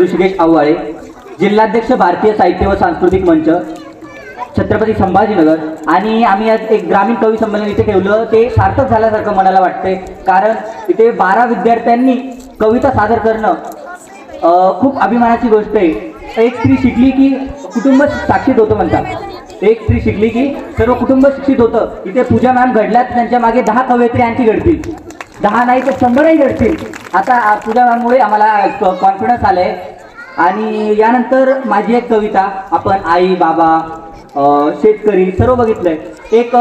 ऋषिकेश आव्हाळे जिल्हाध्यक्ष भारतीय साहित्य व सांस्कृतिक मंच छत्रपती संभाजीनगर. आणि आम्ही आज एक ग्रामीण कवी संमेलन इथे ठेवलं. ते सार्थक झाल्यासारखं मनाला वाटतंय. कारण इथे बारा विद्यार्थ्यांनी कविता सादर करणं खूप अभिमानाची गोष्ट आहे. एक स्त्री शिकली की कुटुंब साक्षीत होतं म्हणतात. एक स्त्री शिकली की सर्व कुटुंब शिक्षित होतं. इथे पूजा मॅम घडल्यात त्यांच्या मागे दहा कवयित्री आणखी घडतील. दहा नाही तर शंभरही घडतील. आता पूजा मॅममुळे आम्हाला कॉन्फिडन्स आलं आहे आणि यानंतर माझी एक कविता आपण आई बाबा शेतकरी सर्व बघितलंय. एक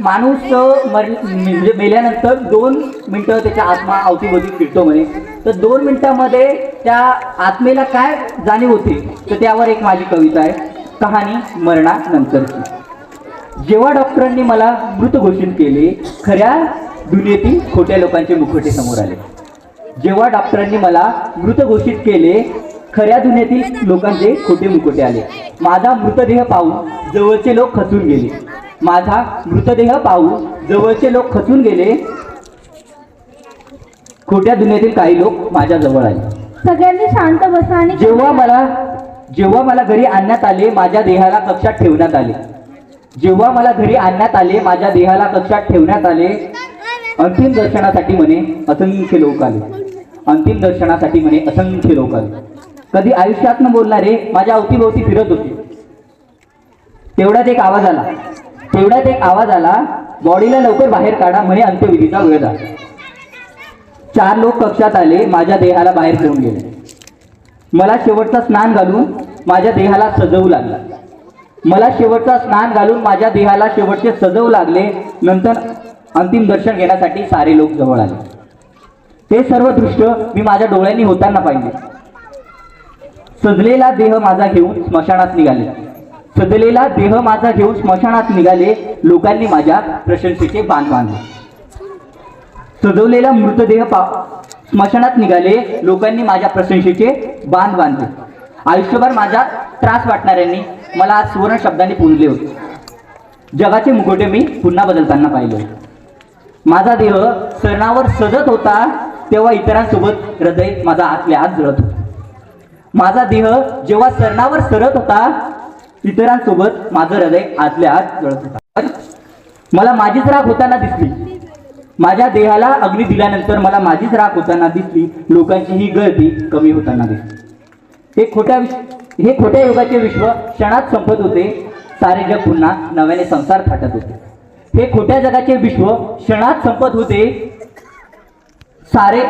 माणूस मर म्हणजे मेल्यानंतर दोन मिनटं त्याच्या आत्मा अवतीभोवती फिरतो म्हणे. तर दोन मिनटामध्ये त्या आत्मेला काय जाणीव होते? तर त्यावर एक माझी कविता आहे कहाणी मरणानंतरची. जेव्हा डॉक्टरांनी मला मृत घोषित केले खऱ्या दुनियेतील खोट्या लोकांचे मुखोटे समोर आले. जेव्हा डॉक्टरांनी मला मृत घोषित केले खऱ्या दुनियेतील लोकांचे खोटे मुखोटे आले. माझा मृतदेह पाहून जवळचे लोक खचून गेले. माझा मृतदेह पाहून जवळचे लोक खचून गेले. खोट्या दुनियेतील काही लोक माझ्या जवळ आले. सगळ्यांनी शांत बसा आणि जेव्हा मला जेव्हा मला घरी आणण्यात आले माझ्या देहाला कक्षात ठेवण्यात आले. जेव्हा मला घरी आणण्यात आले माझ्या देहाला कक्षात ठेवण्यात आले. अंतिम दर्शनासाठी म्हणे असंख्य लोक आले. अंतिम दर्शनासाठी म्हणे असंख्य लोक आले. कधी आयुष्यात न बोलणारे माझ्या अवतीभोवती फिरत होते. तेवढ्यात एक आवाज आला. तेवढ्यात एक आवाज आला बॉडीला लवकर बाहेर काढा म्हणे अंत्यविधीचा वेळ झाला. चार लोक कक्षात आले माझ्या देहाला बाहेर घेऊन गेले. मला शेवटचा स्नान घालून माझ्या देहाला सजवू लागला. मला शेवटचा स्नान घालून माझ्या देहाला शेवटचे सजवू लागले. नंतर अंतिम दर्शन घेण्यासाठी सारे लोक जवळ आले. ते सर्व दृश्य मी माझ्या डोळ्यांनी होताना पाहिले. सजलेला देह माझा घेऊन स्मशानात निघाले. सजलेला देह माझा घेऊन स्मशानात निघाले लोकांनी माझ्या प्रशंसेचे बांध बांधले. सजवलेला मृतदेह पा स्मशानात निघाले लोकांनी माझ्या प्रशंसेचे बांध बांधले. आयुष्यभर माझा त्रास वाटणाऱ्यांनी मला आज सुवर्ण शब्दांनी पुंजले होते. जगाचे मुखोटे मी पुन्हा बदलताना पाहिले माझा देह सरणावर सजत होता तेव्हा इतरांसोबत हृदय माझा आतल्या आत जळत होता. माझा देह जेव्हा सरणावर सरत होता इतरांसोबत माझं हृदय आतल्या आत जळत होता. मला माझीच राख होताना दिसली. माझ्या देहाला अग्नी दिल्यानंतर मला माझीच राख होताना दिसली. लोकांची ही गर्दी कमी होताना दिसली. हे खोट्या विश्व हे खोट्या युगाचे विश्व क्षणात संपत होते. सारे जग पुन्हा नव्याने संसार थाटत होते. हे खोट्या जगाचे विश्व क्षणात संपत होते. सारे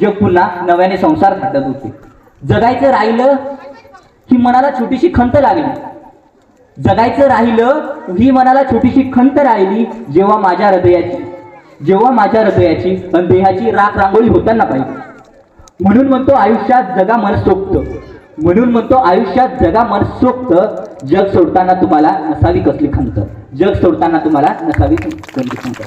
जग पुन्हा नव्याने संसार थाटत होते. जगायचं राहिलं ही मनाला छोटीशी खंत लागली. जगायचं राहिलं ही मनाला छोटीशी खंत राहिली जेव्हा माझ्या हृदयाची जेव्हा माझ्या हृदयाची आणि देहाची राख रांगोळी होताना पाहिजे म्हणून म्हणतो आयुष्यात जगा मन सोपत. म्हणून म्हणतो आयुष्यात जगा मन सोपत. जग सोडताना तुम्हाला नसावी कसली खंत. जग सोडताना तुम्हाला नसावी कसली खंत.